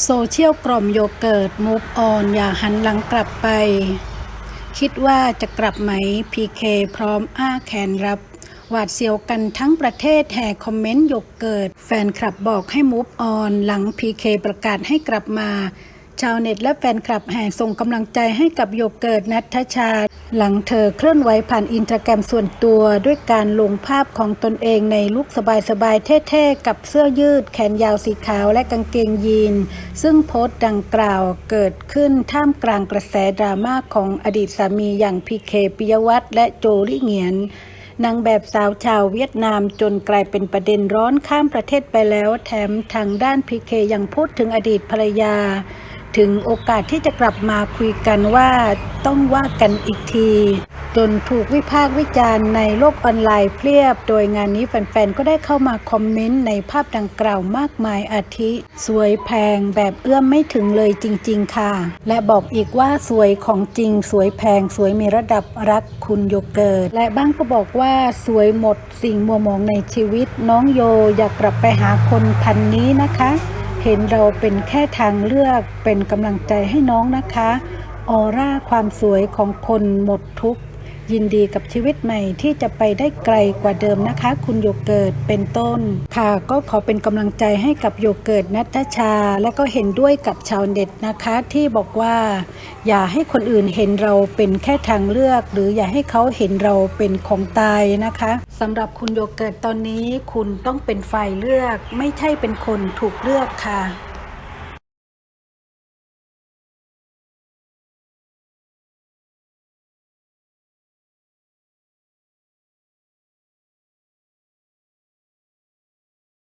โซเชียลกล่อมโยเกิร์ตมูฟออนอย่าหันหลังกลับไป คิดว่าจะกลับไหมพีเคพร้อมอ้าแขนรับ หวาดเสียวกันทั้งประเทศแห่คอมเมนต์โยเกิร์ตแฟนคลับบอกให้มูฟออนหลังพีเคประกาศให้กลับมา ชาวเน็ตและแฟนคลับแห่ส่งกำลังใจให้กับโยเกิร์ตนัทชา หลังเธอเคลื่อนไหวผ่านอินสตาแกรมส่วนตัว ด้วยการลงภาพของตนเองในลุคสบายๆ เท่ๆ กับเสื้อยืด แขนยาวสีขาวและกางเกงยีน ซึ่งโพสต์ดังกล่าวเกิดขึ้นท่ามกลางกระแสดราม่าของอดีตสามีอย่างพีเคปิยวัฒน์และโจลี่เหงียนนางแบบสาวชาวเวียดนามจนกลายเป็นประเด็นร้อนข้ามประเทศไปแล้ว แถมทางด้านพีเคยังพูดถึงอดีตภรรยา ถึงโอกาสที่จะกลับมาคุยกันว่าต้องว่ากันอีกทีจนถูกวิพากษ์วิจารณ์ในโลกออนไลน์เพียบ โดยงานนี้แฟนๆ ก็ได้เข้ามาคอมเมนต์ในภาพดังกล่าวมากมายอาทิ สวยแพงแบบเอื้อมไม่ถึงเลยจริงๆ ค่ะ และบอกอีกว่าสวยของจริง สวยแพงสวยมีระดับรักคุณโยเกิร์ตและบ้างก็บอกว่าสวยหมดสิ่งมัวมองในชีวิต น้องโยอยากกลับไปหาคนพันนี้นะคะ เห็นเราเป็นแค่ทางเลือกเป็นกำลังใจให้น้องนะคะ ออร่าความสวยของคนหมดทุกข์ ยินดีกับชีวิตใหม่ที่จะไปได้ไกลกว่าเดิมนะคะ คุณโยเกิร์ตเป็นต้น ค่ะก็ขอเป็นกำลังใจให้กับโยเกิร์ตนัทชา และก็เห็นด้วยกับชาวเน็ตนะคะ ที่บอกว่า อย่าให้คนอื่นเห็นเราเป็นแค่ทางเลือก หรืออย่าให้เขาเห็นเราเป็นของตายนะคะสำหรับคุณโยเกิร์ตตอนนี้คุณต้องเป็นฝ่ายเลือก ไม่ใช่เป็นคนถูกเลือกค่ะ